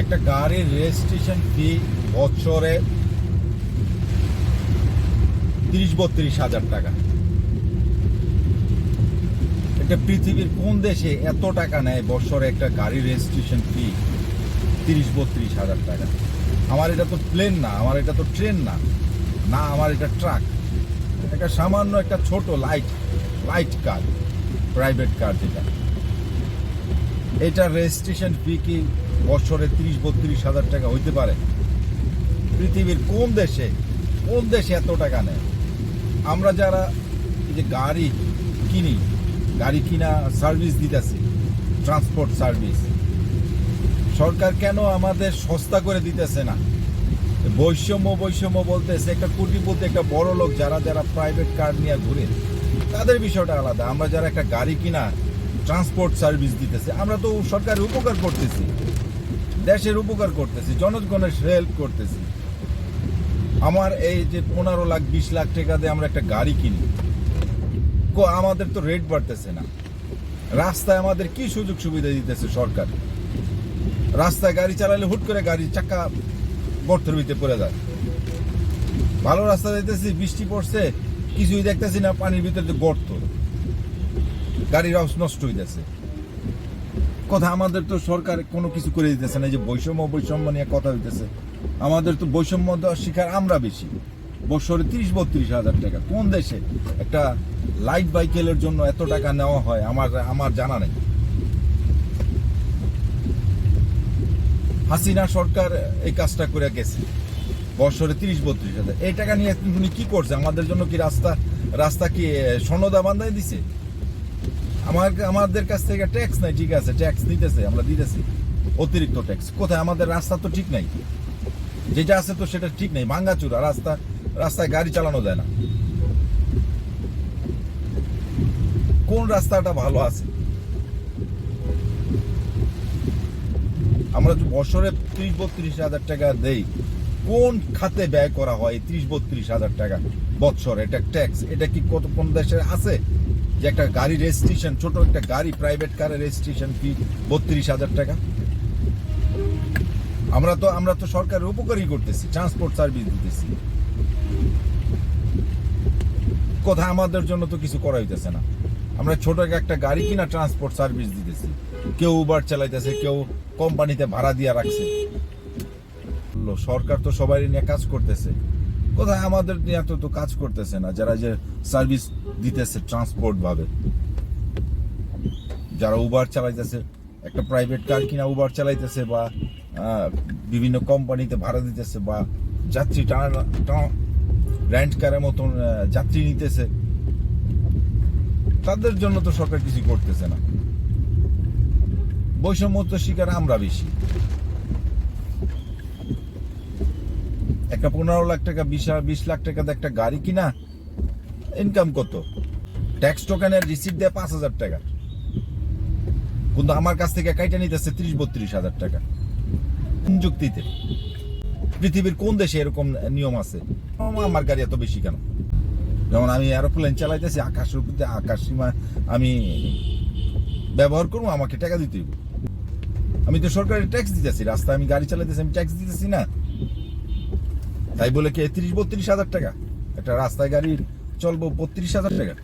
একটা গাড়ির registration fee বছরে তিরিশ, বত্রিশ হাজার টাকা। এটা পৃথিবীর কোন দেশে এত টাকা নেয় বছরে একটা গাড়ির রেজিস্ট্রেশন ফি তিরিশ, বত্রিশ হাজার টাকা? আমার এটা তো প্লেন না, আমার এটা তো ট্রেন না। না, আমার এটা ট্রাক একটা সামান্য একটা ছোট light light car private car যেটা। এটা রেজিস্ট্রেশন ফি কি বছরে তিরিশ, বত্রিশ হাজার টাকা হইতে পারে। পৃথিবীর কোন দেশে কোন দেশে এত টাকা নেয়? আমরা যারা এই যে গাড়ি কিনি, গাড়ি কিনা সার্ভিস দিতেছি ট্রান্সপোর্ট সার্ভিস সরকার কেন আমাদের সস্তা করে দিতেছে না? বৈষম্য বৈষম্য বলতেছে একটা কোটিপতি, একটা বড় লোক যারা যারা প্রাইভেট কার নিয়ে ঘুরে, তাদের বিষয়টা আলাদা। আমরা যারা একটা গাড়ি কিনা ট্রান্সপোর্ট সার্ভিস দিতেছে, আমরা তো সরকারের উপকার করতেছি। দেশের উপকার করতেছি, জনগণের হেল্প করতেছি। আমার এই যে পনেরো লাখ, বিশ লাখ টাকা দিয়ে আমরা একটা গাড়ি কিনি আমাদের তো রেট বাড়তেছে না। রাস্তায় আমাদের কি সুযোগ সুবিধা দিতেছে সরকার? রাস্তায় গাড়ি চালালে হুট করে গাড়ি চাকা গর্তের ভিতরে পড়ে যায়। ভালো রাস্তা যাইতেছি বৃষ্টি পড়ছে, কিছুই দেখতেছি না, পানির ভিতরে গর্ত। গাড়ির নষ্ট হইতেছে। কথা, আমাদের তো সরকার কোনো কিছু করে দিতেছে না যে বৈষম্য বৈষম্য নিয়ে কথা হইতেছে। আমাদের তো বৈষম্য দেওয়ার শিকার আমরা বেশি। বছরে তিরিশ, বত্রিশ হাজার টাকা। কোন দেশে? একটা লাইট বাইকেলের জন্য এত টাকা নেওয়া হয়, আমার আমার জানা নেই। হাসিনা সরকার এই কাজটা করে গেছে। বছরে তিরিশ, বত্রিশ হাজার। এই টাকা নিয়ে উনি কি করছে? আমাদের জন্য কি রাস্তা রাস্তা কি স্বর্ণদা বান্ধাই দিছে? আমার আমাদের কাছ থেকে ট্যাক্স নাই, ঠিক আছে ট্যাক্স নিতেছে আমরা দিতেছি। অতিরিক্ত ট্যাক্স কোথায়? আমাদের রাস্তা তো ঠিক নাই। যেটা আছে তো সেটা ঠিক নেই। ভাঙ্গাচুরা, রাস্তা, রাস্তায় গাড়ি চালানো যায় না। কোন রাস্তাটা ভালো আছে? আমরা বছরে ত্রিশ, বত্রিশ হাজার টাকা দেই। কোন খাতে ব্যয় করা হয় ত্রিশ, বত্রিশ হাজার টাকা? বৎসর এটা ট্যাক্স এটা কি কত কোন দেশে আছে? যে একটা গাড়ি রেজিস্ট্রেশন ছোট একটা গাড়ি প্রাইভেট কারের রেজিস্ট্রেশন ফি বত্রিশ হাজার টাকা। আমরা তো আমরা তো সরকারের উপকারই করতেছি ট্রান্সপোর্ট সার্ভিস দিতেছি। কোথায় আমাদের জন্য তো কিছু করা হইতেছে না। আমরা ছোট একটা গাড়ি কিনা ট্রান্সপোর্ট সার্ভিস দিতেছি। কেউ উবার চালাইতেছে, কেউ কোম্পানিতে ভাড়া দিয়ে রাখছে। সরকার তো সবাই নিয়ে কাজ করতেছে। কোথায়? আমাদের নিয়ে তো কাজ করতেছে না। যারা যে সার্ভিস দিতেছে ট্রান্সপোর্ট ভাবে। যারা উবার চালাইতেছে, একটা প্রাইভেট কার কিনা উবার চালাইতেছে বা বিভিন্ন কোম্পানিতে ভাড়া দিতেছে বা, যাত্রী টানা কারের মতন যাত্রী নিতেছে, তাদের জন্য তো সরকার কিছু করতেছে না। বৈষম্য শিকার আমরা বেশি। একটা পনেরো লাখ টাকা, বিশ বিশ লাখ টাকা একটা গাড়ি কিনা ইনকাম কত? ট্যাক্স টোকেনের রিসিপ্ট দেয় পাঁচ হাজার টাকা। কিন্তু আমার কাছ থেকে কাইটা নিতেছে ত্রিশ, বত্রিশ হাজার টাকা। যুক্তিতে? পৃথিবীর কোন দেশে এরকম নিয়ম আছে? আমার গাড়ি এত বেশি কেন? যেমন আমি এরোপ্লেন চালাইতেছি, আকাশের উপর আকাশ সীমা আমি ব্যবহার করব, আমাকে টাকা দিতে আমি তো সরকারের ট্যাক্স দিতেছি, রাস্তায় আমি গাড়ি চালাইতেছি, আমি ট্যাক্স দিতেছি না। তাই বলে কি তিরিশ বত্রিশ হাজার টাকা? একটা রাস্তায় গাড়ি চলবো বত্রিশ হাজার টাকা।